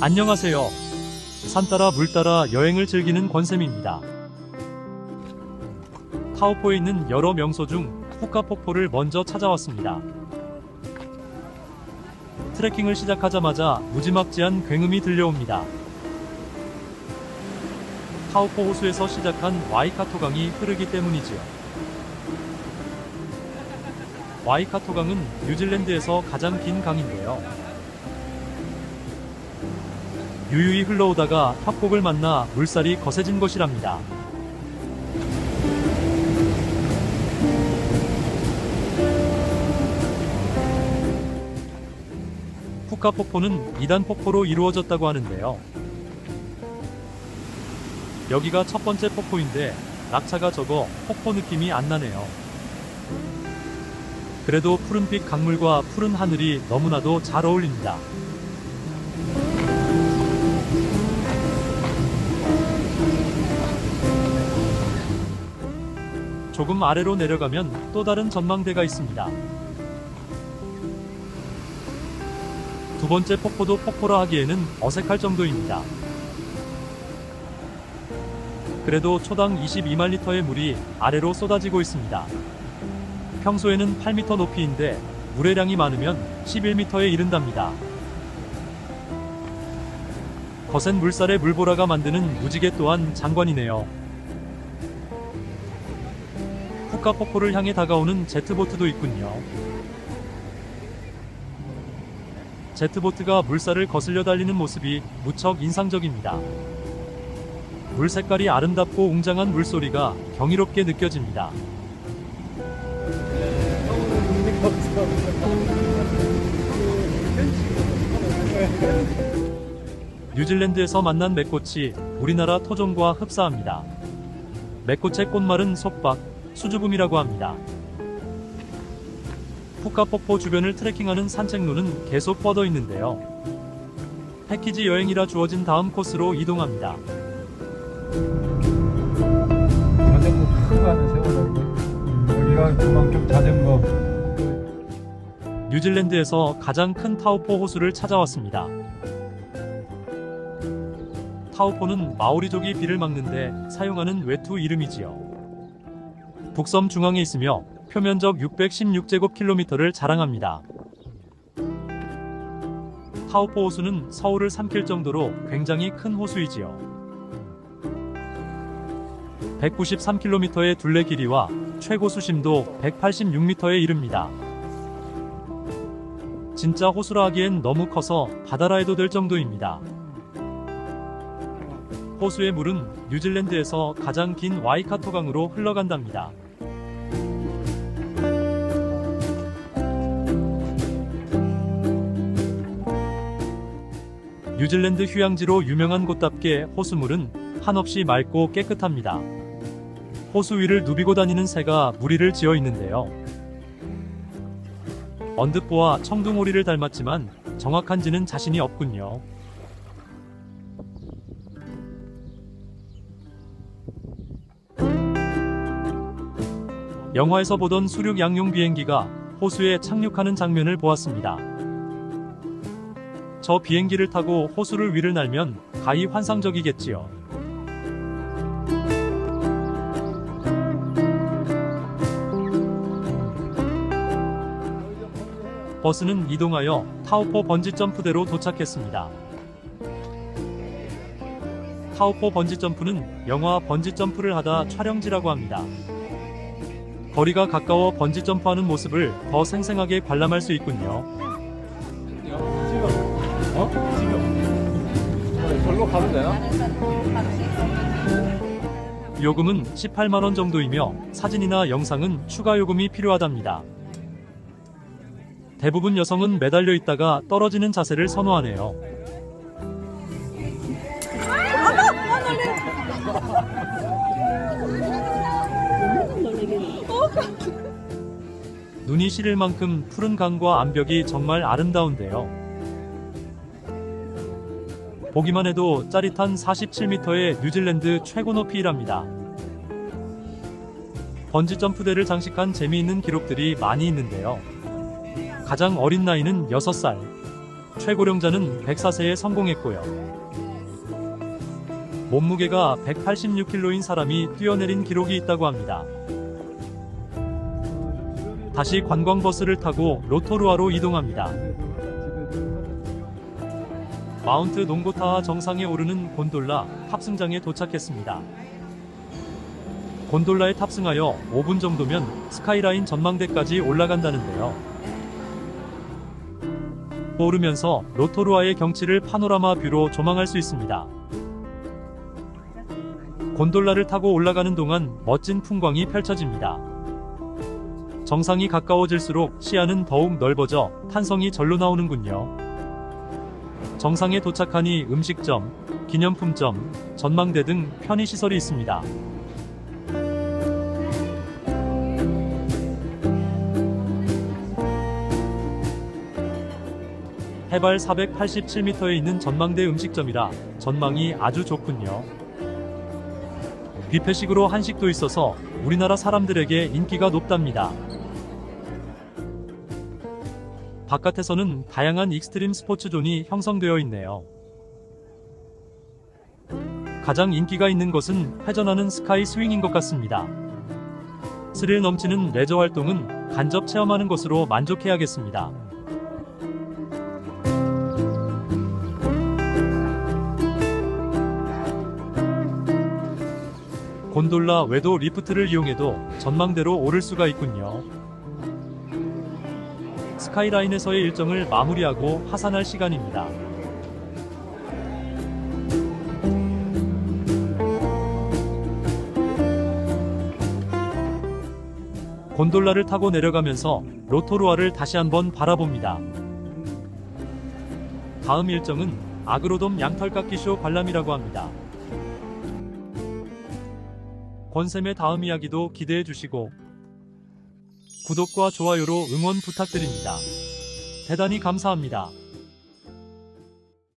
안녕하세요. 산 따라 물 따라 여행을 즐기는 권쌤입니다. 타오포에 있는 여러 명소 중 후카 폭포를 먼저 찾아왔습니다. 트레킹을 시작하자마자 무지막지한 굉음이 들려옵니다. 타오포 호수에서 시작한 와이카토강이 흐르기 때문이지요. 와이카토강은 뉴질랜드에서 가장 긴 강인데요. 유유히 흘러오다가 협곡을 만나 물살이 거세진 것이랍니다. 후카 폭포는 2단 폭포로 이루어졌다고 하는데요. 여기가 첫 번째 폭포인데 낙차가 적어 폭포 느낌이 안 나네요. 그래도 푸른빛 강물과 푸른 하늘이 너무나도 잘 어울립니다. 조금 아래로 내려가면 또 다른 전망대가 있습니다. 두 번째 폭포도 폭포라 하기에는 어색할 정도입니다. 그래도 초당 22만 리터의 물이 아래로 쏟아지고 있습니다. 평소에는 8m 높이인데 물의량이 많으면 11m에 이른답니다. 거센 물살의 물보라가 만드는 무지개 또한 장관이네요. 후카 폭포를 향해 다가오는 제트보트도 있군요. 제트보트가 물살을 거슬려 달리는 모습이 무척 인상적입니다. 물 색깔이 아름답고 웅장한 물소리가 경이롭게 느껴집니다. 뉴질랜드에서 만난 맥꽃이 우리나라 토종과 흡사합니다. 맥꽃의 꽃말은 속박, 수줍음이라고 합니다. 푸카폭포 주변을 트레킹하는 산책로는 계속 뻗어 있는데요. 패키지 여행이라 주어진 다음 코스로 이동합니다. 자전거 타고 가는 세월인데 여기가 그만 큼 자전거 뉴질랜드에서 가장 큰 타우포 호수를 찾아왔습니다. 타우포는 마오리족이 비를 막는데 사용하는 외투 이름이지요. 북섬 중앙에 있으며 표면적 616제곱킬로미터를 자랑합니다. 타우포 호수는 서울을 삼킬 정도로 굉장히 큰 호수이지요. 193km의 둘레 길이와 최고 수심도 186m에 이릅니다. 진짜 호수라 하기엔 너무 커서 바다라 해도 될 정도입니다. 호수의 물은 뉴질랜드에서 가장 긴 와이카토 강으로 흘러간답니다. 뉴질랜드 휴양지로 유명한 곳답게 호수물은 한없이 맑고 깨끗합니다. 호수 위를 누비고 다니는 새가 무리를 지어 있는데요. 언드보와 청둥오리를 닮았지만 정확한지는 자신이 없군요. 영화에서 보던 수륙 양용 비행기가 호수에 착륙하는 장면을 보았습니다. 저 비행기를 타고 호수를 위를 날면 가히 환상적이겠지요. 버스는 이동하여 타오포 번지점프대로 도착했습니다. 타오포 번지점프는 영화 번지점프를 하다 촬영지라고 합니다. 거리가 가까워 번지점프하는 모습을 더 생생하게 관람할 수 있군요. 가도 되나? 요금은 18만원 정도이며 사진이나 영상은 추가 요금이 필요하답니다. 대부분 여성은 매달려 있다가 떨어지는 자세를 선호하네요. 눈이 시릴 만큼 푸른 강과 암벽이 정말 아름다운데요. 보기만 해도 짜릿한 47m의 뉴질랜드 최고 높이랍니다. 번지점프대를 장식한 재미있는 기록들이 많이 있는데요. 가장 어린 나이는 6살. 최고령자는 104세에 성공했고요. 몸무게가 186kg인 사람이 뛰어내린 기록이 있다고 합니다. 다시 관광버스를 타고 로토루아로 이동합니다. 마운트 농고타하 정상에 오르는 곤돌라 탑승장에 도착했습니다. 곤돌라에 탑승하여 5분 정도면 스카이라인 전망대까지 올라간다는데요. 오르면서 로토루아의 경치를 파노라마 뷰로 조망할 수 있습니다. 곤돌라를 타고 올라가는 동안 멋진 풍광이 펼쳐집니다. 정상이 가까워질수록 시야는 더욱 넓어져 탄성이 절로 나오는군요. 정상에 도착하니 음식점, 기념품점, 전망대 등 편의시설이 있습니다. 해발 487m에 있는 전망대 음식점이라 전망이 아주 좋군요. 뷔페식으로 한식도 있어서 우리나라 사람들에게 인기가 높답니다. 바깥에서는 다양한 익스트림 스포츠 존이 형성되어 있네요. 가장 인기가 있는 것은 회전하는 스카이 스윙인 것 같습니다. 스릴 넘치는 레저 활동은 간접 체험하는 것으로 만족해야겠습니다. 곤돌라 외도 리프트를 이용해도 전망대로 오를 수가 있군요. 스카이라인에서의 일정을 마무리하고 하산할 시간입니다. 곤돌라를 타고 내려가면서 로토루아를 다시 한번 바라봅니다. 다음 일정은 아그로돔 양털깎기쇼 관람이라고 합니다. 권쌤의 다음 이야기도 기대해 주시고 구독과 좋아요로 응원 부탁드립니다. 대단히 감사합니다.